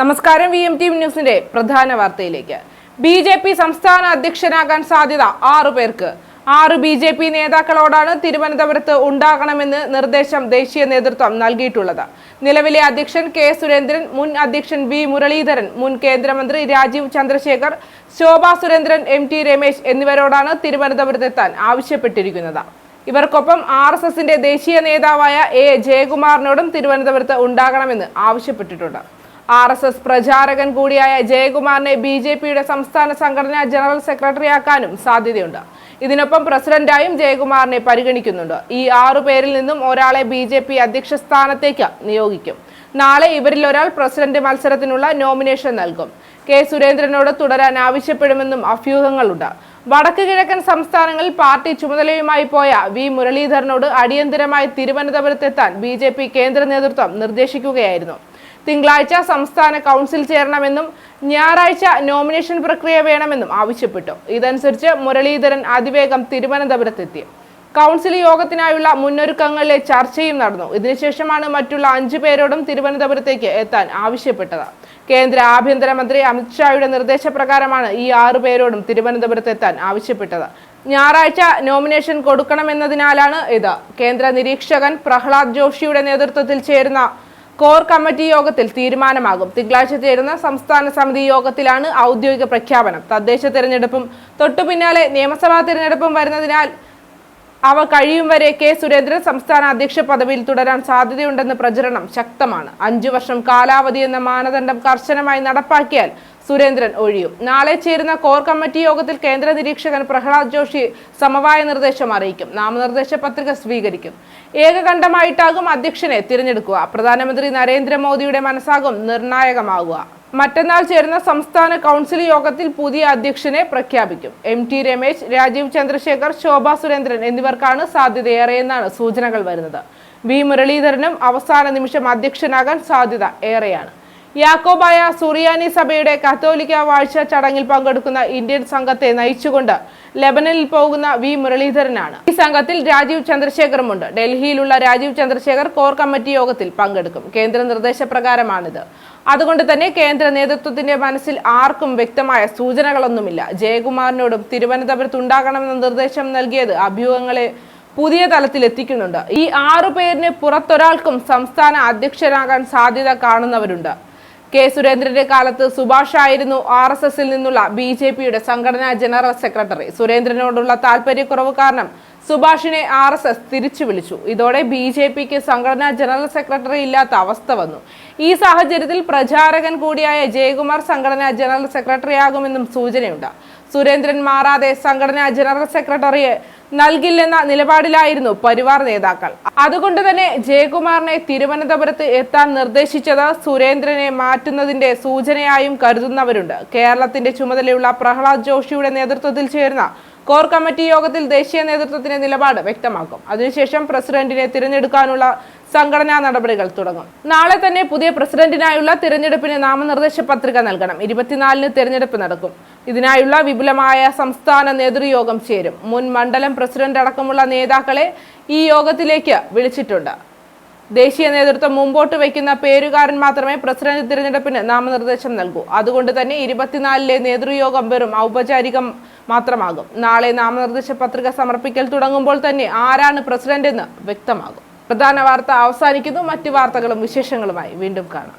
നമസ്കാരം V M T ന്യൂസിന്റെ പ്രധാന വാർത്തയിലേക്ക്. ബി ജെ പി സംസ്ഥാന അധ്യക്ഷനാകാൻ സാധ്യത ആറു പേർക്ക്. ആറ് ബി ജെ പി നേതാക്കളോടാണ് തിരുവനന്തപുരത്ത് ഉണ്ടാകണമെന്ന് നിർദ്ദേശം ദേശീയ നേതൃത്വം നൽകിയിട്ടുള്ളത്. നിലവിലെ അധ്യക്ഷൻ കെ സുരേന്ദ്രൻ മുൻ അധ്യക്ഷൻ വി മുരളീധരൻ മുൻ കേന്ദ്രമന്ത്രി രാജീവ് ചന്ദ്രശേഖർ ശോഭാ സുരേന്ദ്രൻ എം ടി രമേശ് എന്നിവരോടാണ് തിരുവനന്തപുരത്തെത്താൻ ആവശ്യപ്പെട്ടിരിക്കുന്നത്. ഇവർക്കൊപ്പം ആർ എസ് എസിന്റെ ദേശീയ നേതാവായ എ ജയകുമാറിനോടും തിരുവനന്തപുരത്ത് ഉണ്ടാകണമെന്ന് ആവശ്യപ്പെട്ടിട്ടുണ്ട്. ആർ എസ് എസ് പ്രചാരകൻ കൂടിയായ ജയകുമാറിനെ ബി ജെ പിയുടെ സംസ്ഥാന സംഘടനാ ജനറൽ സെക്രട്ടറിയാക്കാനും സാധ്യതയുണ്ട്. ഇതിനൊപ്പം പ്രസിഡന്റായും ജയകുമാറിനെ പരിഗണിക്കുന്നുണ്ട്. ഈ ആറു പേരിൽ നിന്നും ഒരാളെ ബി ജെ പി അധ്യക്ഷ സ്ഥാനത്തേക്ക് നിയോഗിക്കും. നാളെ ഇവരിൽ ഒരാൾ പ്രസിഡന്റ് മത്സരത്തിനുള്ള നോമിനേഷൻ നൽകും. കെ സുരേന്ദ്രനോട് തുടരാൻ ആവശ്യപ്പെടുമെന്നും അഭ്യൂഹങ്ങളുണ്ട്. വടക്ക് കിഴക്കൻ സംസ്ഥാനങ്ങളിൽ പാർട്ടി ചുമതലയുമായി പോയ വി മുരളീധരനോട് അടിയന്തരമായി തിരുവനന്തപുരത്തെത്താൻ ബി കേന്ദ്ര നേതൃത്വം നിർദ്ദേശിക്കുകയായിരുന്നു. തിങ്കളാഴ്ച സംസ്ഥാന കൗൺസിൽ ചേരണമെന്നും ഞായറാഴ്ച നോമിനേഷൻ പ്രക്രിയ വേണമെന്നും ആവശ്യപ്പെട്ടു. ഇതനുസരിച്ച് മുരളീധരൻ അതിവേഗം തിരുവനന്തപുരത്തെത്തി. കൗൺസിൽ യോഗത്തിനായുള്ള മുന്നൊരുക്കങ്ങളിലെ ചർച്ചയും നടന്നു. ഇതിനുശേഷമാണ് മറ്റുള്ള അഞ്ചു പേരോടും തിരുവനന്തപുരത്തേക്ക് എത്താൻ ആവശ്യപ്പെട്ടത്. കേന്ദ്ര ആഭ്യന്തരമന്ത്രി അമിത്ഷായുടെ നിർദ്ദേശപ്രകാരമാണ് ഈ ആറു പേരോടും തിരുവനന്തപുരത്ത് എത്താൻ ആവശ്യപ്പെട്ടത്. ഞായറാഴ്ച നോമിനേഷൻ കൊടുക്കണമെന്നതിനാലാണ് ഇത്. കേന്ദ്ര നിരീക്ഷകൻ പ്രഹ്ലാദ് ജോഷിയുടെ നേതൃത്വത്തിൽ ചേരുന്ന കോർ കമ്മിറ്റി യോഗത്തിൽ തീരുമാനമാകും. തിങ്കളാഴ്ച ചേരുന്ന സംസ്ഥാന സമിതി യോഗത്തിലാണ് ഔദ്യോഗിക പ്രഖ്യാപനം. തദ്ദേശ തെരഞ്ഞെടുപ്പും തൊട്ടുപിന്നാലെ നിയമസഭാ തെരഞ്ഞെടുപ്പും വരുന്നതിനാൽ അവ കഴിയും വരെ കെ. സുരേന്ദ്രൻ സംസ്ഥാന അധ്യക്ഷ പദവിയിൽ തുടരാൻ സാധ്യതയുണ്ടെന്ന് പ്രചരണം ശക്തമാണ്. അഞ്ചു വർഷം കാലാവധി എന്ന മാനദണ്ഡം കർശനമായി നടപ്പാക്കിയാൽ സുരേന്ദ്രൻ ഒഴിയും. നാളെ ചേരുന്ന കോർ കമ്മിറ്റി യോഗത്തിൽ കേന്ദ്ര നിരീക്ഷകൻ പ്രഹ്ലാദ് ജോഷി സമവായ നിർദ്ദേശം അറിയിക്കും. നാമനിർദ്ദേശ പത്രിക സ്വീകരിക്കും. ഏകകണ്ഠമായിട്ടാകും അധ്യക്ഷനെ തിരഞ്ഞെടുക്കുക. പ്രധാനമന്ത്രി നരേന്ദ്രമോദിയുടെ മനസ്സാകും നിർണായകമാകുക മറ്റന്നാൾ ചേരുന്ന സംസ്ഥാന കൗൺസിൽ യോഗത്തിൽ പുതിയ അധ്യക്ഷനെ പ്രഖ്യാപിക്കും. എം ടി രമേശ് രാജീവ് ചന്ദ്രശേഖർ ശോഭാ സുരേന്ദ്രൻ എന്നിവർക്കാണ് സാധ്യതയേറെയെന്നാണ് സൂചനകൾ വരുന്നത്. വി മുരളീധരനും അവസാന നിമിഷം അധ്യക്ഷനാകാൻ സാധ്യത ഏറെയാണ്. യാക്കോബായ സുറിയാനി സഭയുടെ കത്തോലിക്ക വാഴ്ച ചടങ്ങിൽ പങ്കെടുക്കുന്ന ഇന്ത്യൻ സംഘത്തെ നയിച്ചുകൊണ്ട് ലെബനനിൽ പോകുന്ന വി മുരളീധരനാണ്. ഈ സംഘത്തിൽ രാജീവ് ചന്ദ്രശേഖറുമുണ്ട്. ഡൽഹിയിലുള്ള രാജീവ് ചന്ദ്രശേഖർ കോർ കമ്മിറ്റി യോഗത്തിൽ പങ്കെടുക്കും. കേന്ദ്ര നിർദ്ദേശപ്രകാരമാണിത്. അതുകൊണ്ട് തന്നെ കേന്ദ്ര നേതൃത്വത്തിന്റെ മനസ്സിൽ ആർക്കും വ്യക്തമായ സൂചനകളൊന്നുമില്ല. ജയകുമാറിനോടും തിരുവനന്തപുരത്ത് ഉണ്ടാകണമെന്ന നിർദ്ദേശം നൽകിയത് അഭ്യൂഹങ്ങളെ പുതിയ തലത്തിൽ എത്തിക്കുന്നുണ്ട്. ഈ ആറു പേരിന് പുറത്തൊരാൾക്കും സംസ്ഥാന അധ്യക്ഷനാകാൻ സാധ്യത കാണുന്നവരുണ്ട്. കെ സുരേന്ദ്രന്റെ കാലത്ത് സുഭാഷ് ആയിരുന്നു ആർ എസ് എസിൽ നിന്നുള്ള ബി ജെ പിയുടെ സംഘടനാ ജനറൽ സെക്രട്ടറി. സുരേന്ദ്രനോടുള്ള താല്പര്യക്കുറവ് കാരണം സുഭാഷിനെ ആർ എസ് എസ് തിരിച്ചു വിളിച്ചു. ഇതോടെ ബി ജെ പിക്ക് സംഘടനാ ജനറൽ സെക്രട്ടറി ഇല്ലാത്ത അവസ്ഥ വന്നു. ഈ സാഹചര്യത്തിൽ പ്രചാരകൻ കൂടിയായ ജയകുമാർ സംഘടനാ ജനറൽ സെക്രട്ടറിയാകുമെന്നും സൂചനയുണ്ട്. സുരേന്ദ്രൻ മാറാതെ സംഘടനാ ജനറൽ സെക്രട്ടറിയെ നൽകില്ലെന്ന നിലപാടിലായിരുന്നു പരിവാർ നേതാക്കൾ. അതുകൊണ്ട് തന്നെ ജയകുമാറിനെ തിരുവനന്തപുരത്ത് എത്താൻ നിർദ്ദേശിച്ചത് സുരേന്ദ്രനെ മാറ്റുന്നതിന്റെ സൂചനയായും കരുതുന്നവരുണ്ട്. കേരളത്തിന്റെ ചുമതലയുള്ള പ്രഹ്ലാദ് ജോഷിയുടെ നേതൃത്വത്തിൽ ചേർന്ന കോർ കമ്മിറ്റി യോഗത്തിൽ ദേശീയ നേതൃത്വത്തിന്റെ നിലപാട് വ്യക്തമാക്കും. അതിനുശേഷം പ്രസിഡന്റിനെ തിരഞ്ഞെടുക്കാനുള്ള സംഘടനാ നടപടികൾ തുടങ്ങും. നാളെ തന്നെ പുതിയ പ്രസിഡന്റിനായുള്ള തിരഞ്ഞെടുപ്പിന് നാമനിർദ്ദേശ പത്രിക നൽകണം. ഇരുപത്തിനാലിന് തിരഞ്ഞെടുപ്പ് നടക്കും. ഇതിനായുള്ള വിപുലമായ സംസ്ഥാന നേതൃയോഗം ചേരും. മുൻ മണ്ഡലം പ്രസിഡന്റ് അടക്കമുള്ള നേതാക്കളെ ഈ യോഗത്തിലേക്ക് വിളിച്ചിട്ടുണ്ട്. ദേശീയ നേതൃത്വം മുമ്പോട്ട് വയ്ക്കുന്ന പേരുകാരൻ മാത്രമേ പ്രസിഡന്റ് തിരഞ്ഞെടുപ്പിന് നാമനിർദ്ദേശം നൽകൂ. അതുകൊണ്ട് തന്നെ ഇരുപത്തിനാലിലെ നേതൃയോഗം വെറും ഔപചാരികം മാത്രമാകും. നാളെ നാമനിർദ്ദേശ പത്രിക സമർപ്പിക്കൽ തുടങ്ങുമ്പോൾ തന്നെ ആരാണ് പ്രസിഡന്റ് എന്ന് വ്യക്തമാകും. പ്രധാന വാർത്ത അവസാനിക്കുന്നു. മറ്റു വാർത്തകളും വിശേഷങ്ങളുമായി വീണ്ടും കാണാം.